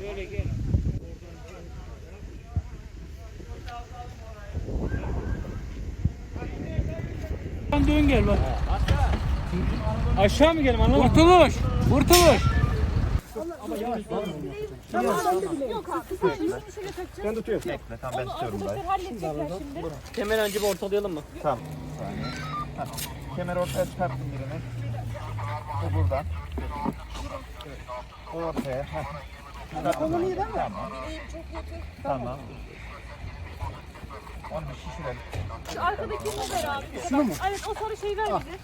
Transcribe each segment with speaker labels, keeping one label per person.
Speaker 1: Şöyle gel. Oradan dön gel bak.
Speaker 2: Aşağı mı gelim anlamadım.
Speaker 1: Kurtuluş. Kurtuluş. Ama yavaş. Tamam. Yok abi. Sen şöyle takacaksın.
Speaker 3: Ben tutuyorum.
Speaker 4: Bekle tamam ben tutuyorum. Onu arkadaşlar
Speaker 5: halledecekler şimdi.
Speaker 2: Kemer önce bir ortalayalım mı?
Speaker 4: Tamam. Tamam. Kemer ortaya çıkarttım birini. Bu buradan. Ortaya. Heh. Çıkarttım ben. Tamam. Tamam. Onu bir şişirelim.
Speaker 5: Şu arkadaki o ver abi. Şunu mu? Evet o sarı şeyi ver bize.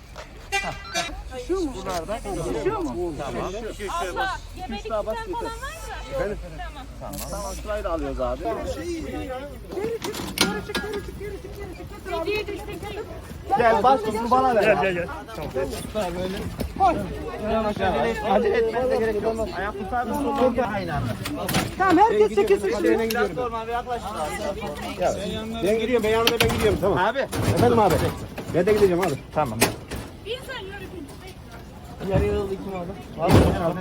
Speaker 4: Bunlar da Tamam.
Speaker 5: Abla yemelik sen falan var mı? Tamam.
Speaker 4: Tamam şurayı da alıyoruz abi.
Speaker 5: Hediye düştük.
Speaker 4: Gel başkasını bana ver. Gel gel gel. Acele etmenize gerek yok. Ayak tutar mısın? Aynen.
Speaker 3: Tamam herkes çekilsin
Speaker 4: bir yaklaşın abi.
Speaker 3: Ben gidiyorum ben yanında ben gidiyorum tamam.
Speaker 4: Abi.
Speaker 3: Efendim abi. Ben de gideceğim abi.
Speaker 4: Tamam.
Speaker 5: Bir sen yürü.
Speaker 2: Yarı yıl iki mi abi?
Speaker 4: Abi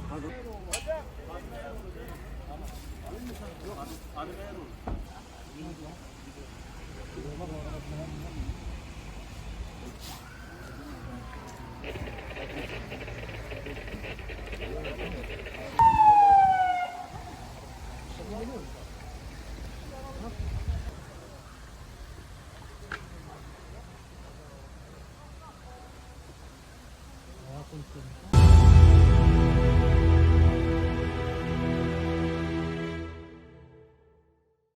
Speaker 3: Yok hazır. Thank you.